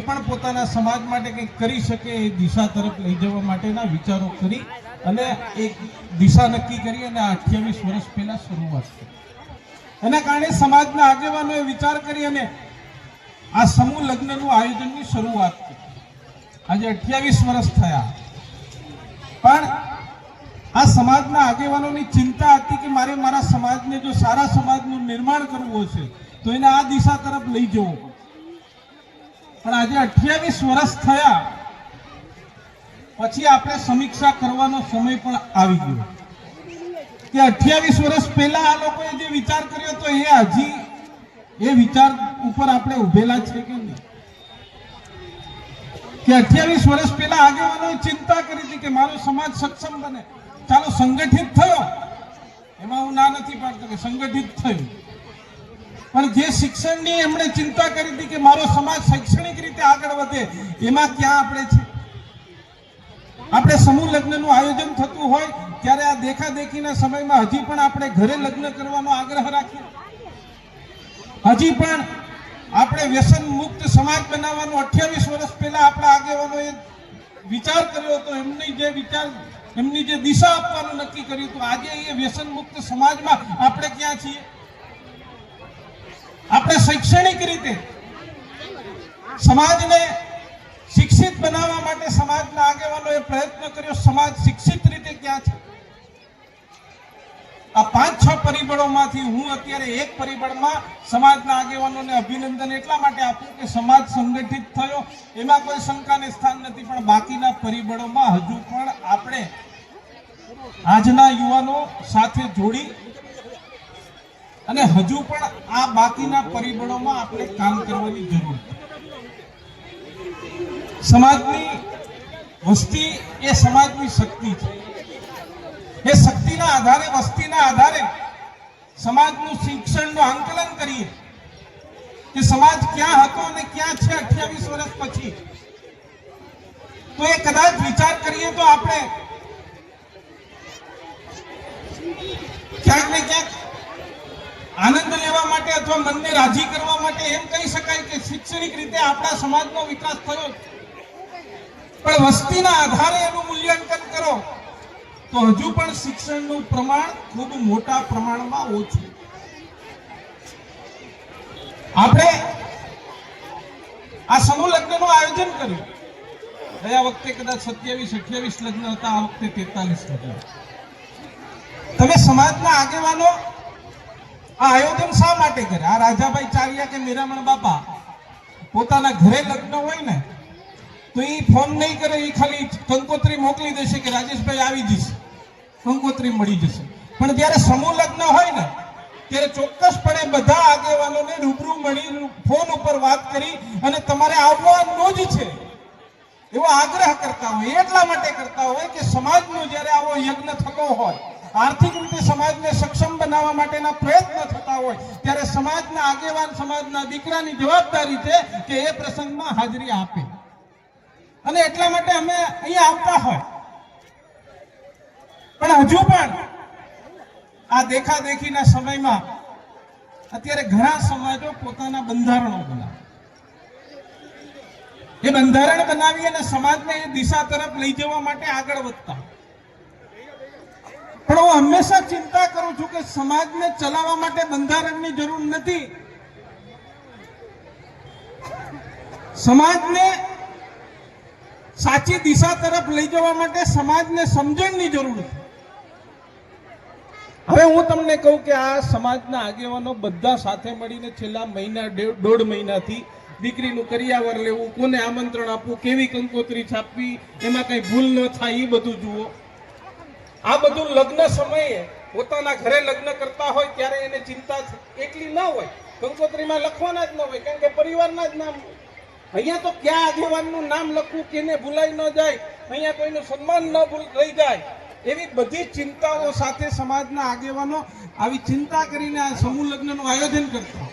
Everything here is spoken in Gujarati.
પણ પોતાના સમાજ માટે કંઈક કરી શકે એ દિશા તરફ લઈ જવા માટેના વિચારો કરી અને એક દિશા નક્કી કરી અને અઠ્યાવીસ વર્ષ પહેલા શરૂઆત કરી. એના કારણે સમાજના આગેવાનોએ વિચાર કરી અને આ સમૂહ લગ્નનું આયોજનની શરૂઆત કરી. આજે અઠ્યાવીસ વર્ષ થયા. પણ આ સમાજના આગેવાનોની ચિંતા હતી કે મારે મારા સમાજને જો સારા સમાજનું નિર્માણ કરવું હશે, તો એને આ દિશા તરફ લઈ જવું પણ આજે અઠ્યાવીસ વર્ષ થયા. પછી આપણે સમીક્ષા કરવાનો સમય પણ આવી ગયો. કે અઠ્યાવીસ વર્ષ પહેલા આ લોકોએ જે વિચાર કર્યો તો એ હજી એ વિચાર ઉપર આપણે ઉભેલા છે કે નહીં? કે અઠ્યાવીસ વર્ષ પહેલા આગેવાનોએ ચિંતા કરી હતી કે મારો સમાજ સક્ષમ બને. ચાલો સંગઠિત થયો. એમાં હું ના નથી પાડતો કે સંગઠિત થયું. પણ જે શિક્ષણની એમણે ચિંતા કરી હતી કે મારો સમાજ શૈક્ષણિક રીતે આગળ વધે, એમાં ક્યાં આપણે છે? આપણે સમૂહ લગ્નનું આયોજન થતું હોય, ત્યારે આ દેખાદેખીના સમયમાં હજી પણ આપણે ઘરે લગ્ન કરવાનો આગ્રહ રાખીએ. હજી પણ આપણે વ્યસન મુક્ત સમાજ બનાવવાનો અઠ્યાવીસ વર્ષ પહેલા આપણા આગેવાનોએ વિચાર કર્યો હતો, એમની જે વિચાર, એમની જે દિશા આપવાનું નક્કી કર્યું હતું, આજે એ વ્યસન મુક્ત સમાજમાં આપણે ક્યાં છીએ? આપણે શૈક્ષણિક રીતે સમાજને શિક્ષિત બનાવવા માટે સમાજના આગેવાનોએ પ્રયત્ન કર્યો, સમાજ શિક્ષિત રીતે ક્યાં છે? આ પાંચ છ પરિબળોમાંથી હું અત્યારે એક પરિબળમાં સમાજના આગેવાનોને અભિનંદન એટલા માટે આપું કે સમાજ સંગઠિત થયો. એમાં કોઈ શંકાને સ્થાન નથી, પણ બાકીના પરિબળોમાં હજુ પણ આપણે આજના યુવાનો સાથે જોડી અને હજુ પણ આ બાકીના પરિબળોમાં આપણે કામ કરવાની જરૂર સમાજની વસ્તી એ સમાજની શક્તિ છે. એ શક્તિના આધારે, વસ્તીના આધારે સમાજનું શિક્ષણનું આંકલન કરીએ. કે સમાજ ક્યાં હતો અને ક્યાં છે અઠ્યાવીસ વર્ષ પછી? તો એ કદાચ વિચાર કરીએ તો આપણે ક્યાંક ને ક્યાંક આનંદ લેવા માટે અથવા મનને રાજી કરવા માટે એમ કહી શકાય કે શૈક્ષણિક રીતે આપણા સમાજનો વિકાસ થયો. પણ વસ્તીના આધારે એનું મૂલ્યાંકન કરો, તો હજુ પણ શિક્ષણનું પ્રમાણ ખૂબ મોટા પ્રમાણમાં ઓછું. આપણે આ સમૂહ લગ્નનું આયોજન કર્યું. ગયા વખતે કદાચ સત્યાવીસ, અઠ્યાવીસ લગ્ન હતા, આ વખતે તેતાલીસ લગ્ન. તમે સમાજના આગેવાનો આ આયોજન શા માટે કરે? આ રાજાભાઈ ચારિયા કે મીરામણ બાપા? પોતાના ઘરે લગ્ન હોય ને, તો એ ફોન નહીં કરે એ ખાલી કંકોત્રી મોકલી દેશે કે રાજેશભાઈ આવી જશે. કંકોત્રી મળી જશે. પણ જ્યારે સમૂહ લગ્ન હોય ને, ત્યારે ચોક્કસપણે બધા આગેવાનોને રૂબરૂ મળી ફોન ઉપર વાત કરી અને તમારે આવવાનો જ છે. એવો આગ્રહ કરતા હોય, એટલા માટે કરતા હોય કે સમાજનો જ્યારે આવો યજ્ઞ થતો હોય આર્થિક રીતે સમાજને સક્ષમ બનાવવા માટેના પ્રયત્ન થતા હોય, ત્યારે સમાજના આગેવાન, સમાજના દીકરાની જવાબદારી છે કે એ પ્રસંગમાં હાજરી આપે. અને એટલા માટે અમે અહીંયા આવતા હોય. પણ હજુ પણ આ દેખાદેખીના સમયમાં અત્યારે ઘણા સમાજો પોતાના બંધારણો બનાવે. એ બંધારણ બનાવી અને સમાજને એ દિશા તરફ લઈ જવા માટે આગળ વધતા પણ હું હંમેશા ચિંતા કરું છું કે સમાજને ચલાવવા માટે બંધારણની જરૂર નથી. સમાજને સાચી દિશા તરફ લઈ જવા માટે સમાજને સમજણની જરૂર છે. હવે હું તમને કહું કે આ સમાજના આગેવાનો બધા સાથે મળીને છેલ્લા મહિના દોઢ મહિનાથી દીકરીનું કરિયાવર લેવું, કોને આમંત્રણ આપવું, કેવી કંકોત્રી છાપવી, એમાં કઈ ભૂલ ન થાય, એ બધું જુઓ. આ બધું લગ્ન સમયે પોતાના ઘરે લગ્ન કરતા હોય ત્યારે એને ચિંતા એટલી ન હોય કંકોત્રીમાં લખવાના જ ન હોય, કારણ કે પરિવારના જ નામ હોય. અહીંયા તો ક્યાં આગેવાનનું નામ લખવું કેને ભૂલાઈ ન જાય અહીંયા કોઈનું સન્માન ન ભૂલ રહી જાય એવી બધી ચિંતાઓ સાથે સમાજના આગેવાનો આવી ચિંતા કરીને આ સમૂહ લગ્નનું આયોજન કરતા.